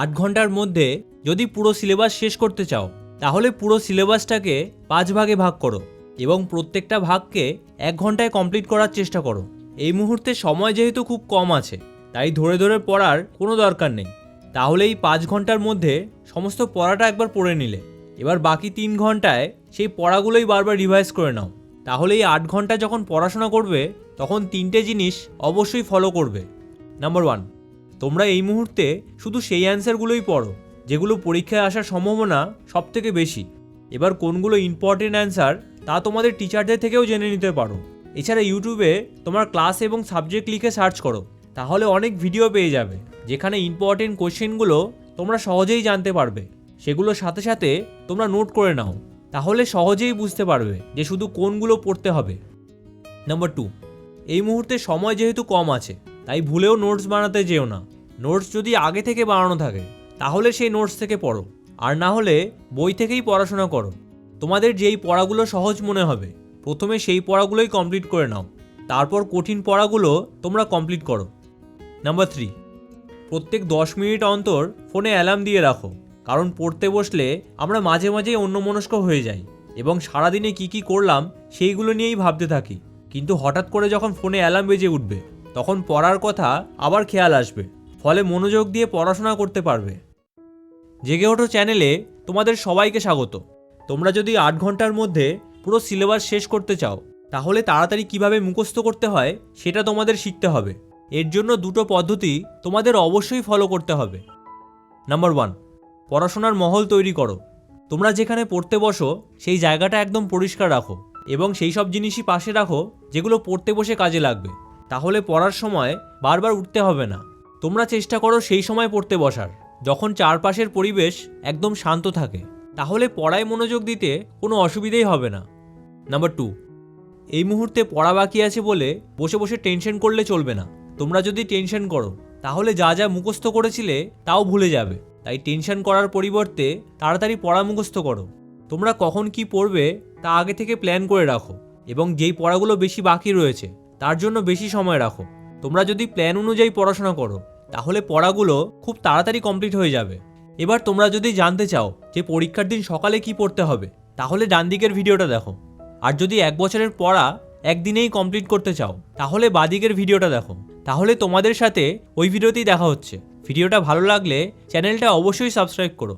আট ঘণ্টার মধ্যে যদি পুরো সিলেবাস শেষ করতে চাও, তাহলে পুরো সিলেবাসটাকে পাঁচ ভাগে ভাগ করো এবং প্রত্যেকটা ভাগকে এক ঘন্টায় কমপ্লিট করার চেষ্টা করো। এই মুহূর্তে সময় যেহেতু খুব কম আছে, তাই ধরে ধরে পড়ার কোনো দরকার নেই। তাহলে এই পাঁচ ঘণ্টার মধ্যে সমস্ত পড়াটা একবার পড়ে নিলে। এবার বাকি তিন ঘন্টায় সেই পড়াগুলোই বারবার রিভাইজ করে নাও। তাহলে এই আট ঘণ্টা যখন পড়াশোনা করবে, তখন তিনটে জিনিস অবশ্যই ফলো করবে। নাম্বার ওয়ান তোমরা এই মুহূর্তে শুধু সেই অ্যান্সারগুলোই পড়ো, যেগুলো পরীক্ষায় আসার সম্ভাবনা সব থেকে বেশি। এবার কোনগুলো ইম্পর্টেন্ট অ্যান্সার, তা তোমাদের টিচারদের থেকেও জেনে নিতে পারো। এছাড়া ইউটিউবে তোমার ক্লাস এবং সাবজেক্ট লিখে সার্চ করো, তাহলে অনেক ভিডিও পেয়ে যাবে, যেখানে ইম্পর্টেন্ট কোশ্চেনগুলো তোমরা সহজেই জানতে পারবে। সেগুলোর সাথে সাথে তোমরা নোট করে নাও, তাহলে সহজেই বুঝতে পারবে যে শুধু কোনগুলো পড়তে হবে। নাম্বার টু এই মুহূর্তে সময় যেহেতু কম আছে তাই ভুলেও নোটস বানাতে যেও না। নোটস যদি আগে থেকে বানানো থাকে, তাহলে সেই নোটস থেকে পড়ো। আর না হলে বই থেকেই পড়াশোনা করো। তোমাদের যেই পড়াগুলো সহজ মনে হবে, প্রথমে সেই পড়াগুলোই কমপ্লিট করে নাও। তারপর কঠিন পড়াগুলো তোমরা কমপ্লিট করো। নাম্বার থ্রি প্রত্যেক দশ মিনিট অন্তর ফোনে অ্যালার্ম দিয়ে রাখো। কারণ পড়তে বসলে আমরা মাঝে মাঝেই অন্যমনস্ক হয়ে যাই এবং সারাদিনে কি কি করলাম সেইগুলো নিয়েই ভাবতে থাকি। কিন্তু হঠাৎ করে যখন ফোনে অ্যালার্ম বেজে উঠবে তখন পড়ার কথা আবার খেয়াল আসবে, ফলে মনোযোগ দিয়ে পড়াশোনা করতে পারবে। জেগে ওঠো চ্যানেলে, তোমাদের সবাইকে স্বাগত। তোমরা যদি আট ঘণ্টার মধ্যে পুরো সিলেবাস শেষ করতে চাও, তাহলে তাড়াতাড়ি কীভাবে মুখস্থ করতে হয় সেটা তোমাদের শিখতে হবে। এর জন্য দুটো পদ্ধতি তোমাদের অবশ্যই ফলো করতে হবে। নাম্বার ওয়ান পড়াশোনার মহল তৈরি করো। তোমরা যেখানে পড়তে বসো, সেই জায়গাটা একদম পরিষ্কার রাখো এবং সেই সব জিনিসই পাশে রাখো, যেগুলো পড়তে বসে কাজে লাগবে। তাহলে পড়ার সময় বারবার উঠতে হবে না। তোমরা চেষ্টা করো সেই সময় পড়তে বসার। যখন চারপাশের পরিবেশ একদম শান্ত থাকে, তাহলে পড়ায় মনোযোগ দিতে কোনো অসুবিধেই হবে না। নাম্বার টু, এই মুহূর্তে পড়া বাকি আছে বলে বসে বসে টেনশন করলে চলবে না। তোমরা যদি টেনশন করো, তাহলে যা যা মুখস্থ করেছিলে তাও ভুলে যাবে। তাই টেনশন করার পরিবর্তে তাড়াতাড়ি পড়া মুখস্থ করো। তোমরা কখন কি পড়বে তা আগে থেকে প্ল্যান করে রাখো এবং যেই পড়াগুলো বেশি বাকি রয়েছে তার জন্য বেশি সময় রাখো। তোমরা যদি প্ল্যান অনুযায়ী পড়াশোনা করো, তাহলে পড়াগুলো খুব তাড়াতাড়ি কমপ্লিট হয়ে যাবে। এবার তোমরা যদি জানতে চাও যে পরীক্ষার দিন সকালে কি পড়তে হবে, তাহলে ডান দিকের ভিডিওটা দেখো। আর যদি এক বছরের পড়া একদিনেই কমপ্লিট করতে চাও, তাহলে বাদিকের ভিডিওটা দেখো। তাহলে তোমাদের সাথে ওই ভিডিওতেই দেখা হচ্ছে। ভিডিওটা ভালো লাগলে চ্যানেলটা অবশ্যই সাবস্ক্রাইব করো।